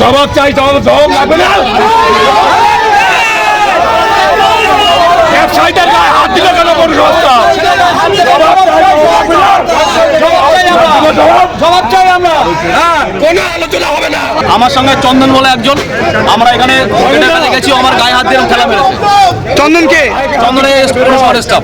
জবাব চাই জবাব জবাব লাগবে না। ব্যবসায়ীদের গায়ে হাত দিলে কেন পৌরসভা জবাব জবাব লাগবে না। জবাব জবাব চাই আমরা। হ্যাঁ কোনো আলোচনা হবে না। আমার সঙ্গে চন্দন বলে একজন। আমরা এখানে গেছি আমার গায়ে হাত দিয়ে খেলা মেরেছে। চন্দনকে? চন্দনের স্টাফ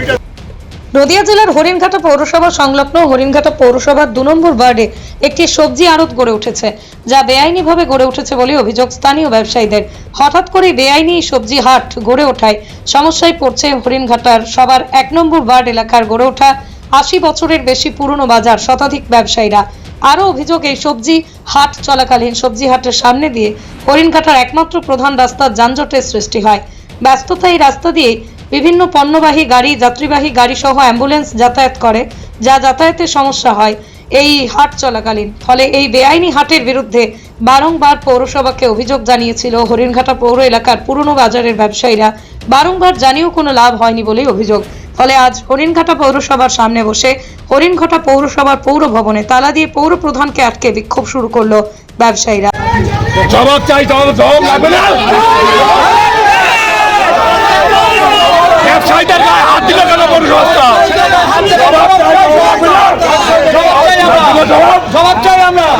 নদিয়া জেলার হরিণঘাটা পৌরসভা সংলগ্ন হরিণঘাটা পৌরসভার দু নম্বর ওয়ার্ডে একটি সবজি আড়ত গড়ে উঠেছে, যা বেআইনিভাবে গড়ে উঠেছে বলে অভিযোগ স্থানীয় ব্যবসায়ীদের। হঠাৎ করে বেআইনি সবজি হাট গড়ে ওঠায়, সমস্যায় পড়ছে হরিণঘাটার সবার এক নম্বর ওয়ার্ড এলাকার গড়ে ওঠা আশি বছরের বেশি পুরনো বাজার শতাধিক ব্যবসায়ীরা। আরও অভিযোগ, এই সবজি হাট চলাকালীন সবজি হাটের সামনে দিয়ে হরিণঘাটার একমাত্র প্রধান রাস্তার যানজটের সৃষ্টি হয়। ব্যস্ততা এই রাস্তা দিয়ে বিভিন্ন পণ্যবাহী গাড়ি, যাত্রীবাহী গাড়ি সহ অ্যাম্বুলেন্স যাতায়াত করে, যা যাতায়াতের সমস্যা হয় এই হাট চলাকালীন। ফলে এই বেআইনি হাটের বিরুদ্ধে বারংবার পৌরসভাকে অভিযোগ জানিয়েছিল হরিণঘাটা পৌর এলাকার পুরনো বাজারের ব্যবসায়ীরা। বারংবার জানিয়েও কোনো লাভ হয়নি বলেই অভিযোগ। ফলে আজ হরিণঘাটা পৌরসভার সামনে বসে হরিণঘাটা পৌরসভার পৌর ভবনে তালা দিয়ে পৌর প্রধানকে আটকে বিক্ষোভ শুরু করল ব্যবসায়ীরা। জবাব চাই, জবাব জবাব লাগবে না ব্যবসায়ীদের গায়ে হাত দিলে কেন পৌরসভা জবাব চাই জবাব লাগবে না জবাব জবাব চাই আমরা হ্যাঁ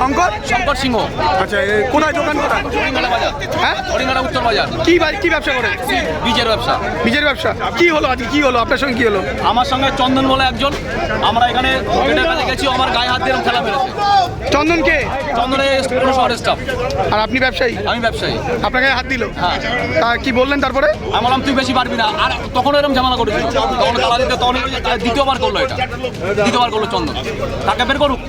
শঙ্কর। শঙ্কর সিংহ। আচ্ছা কোথায় দোকান কোথায়? হরিঙ্গালা বাজার। হ্যাঁ? হরিঙ্গালা উত্তর বাজার। কি ব্যবসা করে? বীজের ব্যবসা। বীজের ব্যবসা? কি হলো আজকে? কি হলো? আপনার সঙ্গে কি হলো? আমার সঙ্গে চন্দন বলে একজন। আমরা এখানে গেছি আমার গায়ে হাত দিয়ে খেলা খেলা মেরেছে চন্দনকে চন্দনের পৌরসভার স্টাফ আর আপনি ব্যবসায়ী? আমি ব্যবসায়ী। আপনাকে হাত দিল? হ্যাঁ। তা কি বললেন তারপরে? আমি বললাম তুই বেশি পারবি না। আর তখন এরকম ঝামেলা করেছিল। তখন তালা দিতে তখন দ্বিতীয়বার করল এটা। দ্বিতীয়বার করল চন্দন। তাকে বের করুক।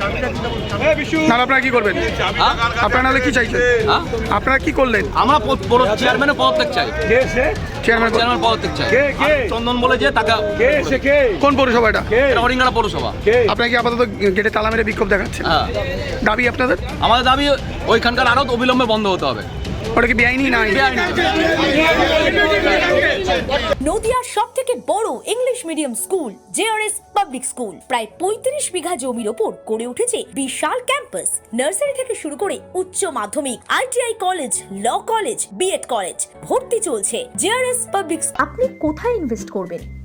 নাহলে আপনারা কি করবেন? হ্যাঁ? আপনারা নাহলে কি চাইছেন? হ্যাঁ? আপনারা কি করলেন? আমরা বড় চেয়ারম্যানের পদত্যাগ চাই। চেয়ারম্যান চেয়ারম্যান পদত্যাগ চাই। চন্দন বলে যে তাকে কোন পৌরসভা এটা? এটা পৌরসভা। আপনারা কি আপাতত গেটে তালা মেরে বিক্ষোভ দেখাচ্ছে হ্যাঁ। দাবি আপনাদের? আমাদের দাবি ওইখানকার আরও অবিলম্বে বন্ধ হতে হবে। ওটা কি বেআইনি না নদিয়ার সব থেকে বড় English medium school JRS public school. প্রায় পঁয়ত্রিশ বিঘা জমির ওপর গড়ে উঠেছে বিশাল ক্যাম্পাস। নার্সারি থেকে শুরু করে উচ্চ মাধ্যমিক ITI college law college BEd college ভর্তি চলছে জেআরএস পাবলিক আপনি কোথায় ইনভেস্ট করবেন?